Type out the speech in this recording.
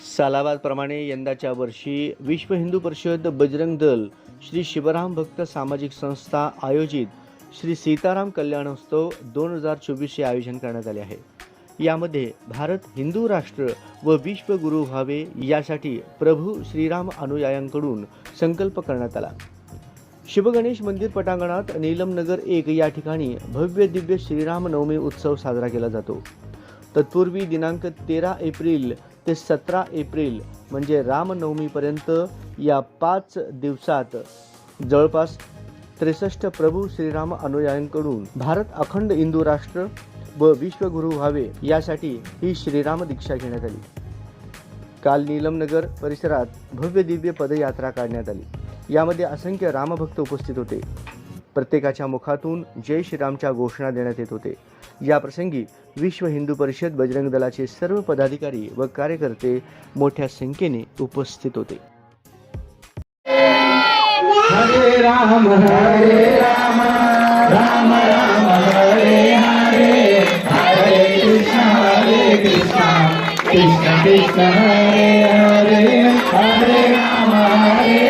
सालाबादप्रमाणे यंदाच्या वर्षी विश्व हिंदू परिषद बजरंग दल श्री शिवराम भक्त सामाजिक संस्था आयोजित श्री सीताराम कल्याणोत्सव दोन हजार चोवीसचे आयोजन करण्यात आले आहे. यामध्ये भारत हिंदू राष्ट्र व विश्वगुरू व्हावे यासाठी प्रभू श्रीराम अनुयायांकडून संकल्प करण्यात आला. शिवगणेश मंदिर पटांगणात नीलमनगर एक या ठिकाणी भव्य दिव्य श्रीराम नवमी उत्सव साजरा केला जातो. तत्पूर्वी दिनांक तेरा एप्रिल ते सतरा एप्रिल म्हणजे रामनवमीपर्यंत या पाच दिवसात. जवळपास त्रेसष्ट प्रभू श्रीराम अनुयायांकडून भारत अखंड हिंदू राष्ट्र व विश्वगुरू व्हावे यासाठी ही श्रीराम दीक्षा घेण्यात आली. काल नीलमनगर परिसरात भव्य दिव्य पदयात्रा काढण्यात आली. यामध्ये असंख्य रामभक्त उपस्थित होते. प्रत्येकाच्या मुखातून जय श्रीरामच्या घोषणा देण्यात येत होते. याप्रसंगी विश्व हिंदू परिषद बजरंग दलाचे सर्व पदाधिकारी व कार्यकर्ते मोठ्या संख्येने उपस्थित होते. हरे राम हरे राम राम राम हरे हरे हरे कृष्ण हरे कृष्ण कृष्ण कृष्ण हरे हरे हरे राम हरे